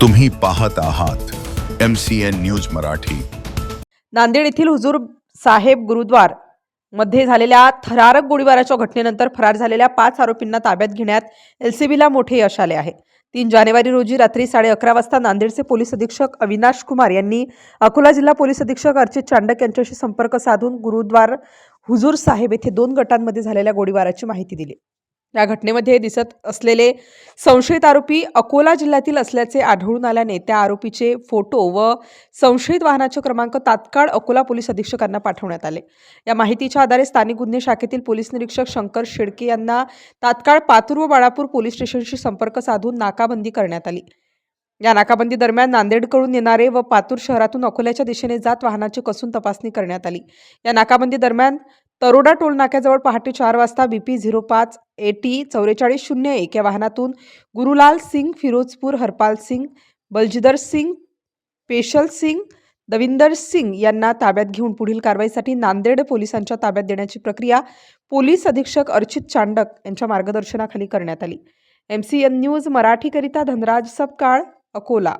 तुम्ही पाहत आहात M C N news Marathi. Nanded येथील हुजूर साहेब गुरुद्वारमध्ये झालेल्या थरारक गोळीबाराच्या घटनेनंतर फरार झालेल्या पाच आरोपींना ताब्यात घेण्यात एलसीबीला मोठे यश आले आहे. तीन जानेवारी रोजी रात्री साडे अकरा वाजता नांदेडचे पोलीस अधीक्षक अविनाश कुमार यांनी अकोला जिल्हा पोलीस अधीक्षक अर्चित चांडक यांच्याशी संपर्क साधून गुरुद्वार हुजूर साहेब येथे दोन गटांमध्ये झालेल्या गोळीबाराची माहिती दिली. या घटनेमध्ये दिसत असलेले संशयित आरोपी अकोला जिल्ह्यातील असल्याचे आढळून आल्याने त्या आरोपीचे फोटो व संशयित वाहनाचे क्रमांक तात्काळ अकोला पोलीस अधीक्षकांना पाठवण्यात आले. या माहितीच्या आधारे स्थानिक गुन्हे शाखेतील पोलीस निरीक्षक शंकर शेडके यांना तात्काळ पातूर व बाळापूर पोलीस स्टेशनशी संपर्क साधून नाकाबंदी करण्यात आली. या नाकाबंदी दरम्यान नांदेडकडून येणारे व पातूर शहरातून अकोल्याच्या दिशेने जात वाहनाची कसून तपासणी करण्यात आली. या नाकाबंदी दरम्यान तरोडा टोल नाक्याजवळ पहाटे चार वाजता बीपी झिरो पाच ए टी चौवेचाळीस शून्य एक या वाहनातून गुरुलाल सिंग फिरोजपूर हरपाल सिंग बलजिदर सिंग पेशल सिंग दविंदर सिंग यांना ताब्यात घेऊन पुढील कारवाईसाठी नांदेड पोलिसांच्या ताब्यात देण्याची प्रक्रिया पोलीस अधीक्षक अर्चित चांडक यांच्या मार्गदर्शनाखाली करण्यात आली. एम सी एन न्यूज मराठीकरिता धनराज सपकाळ अकोला.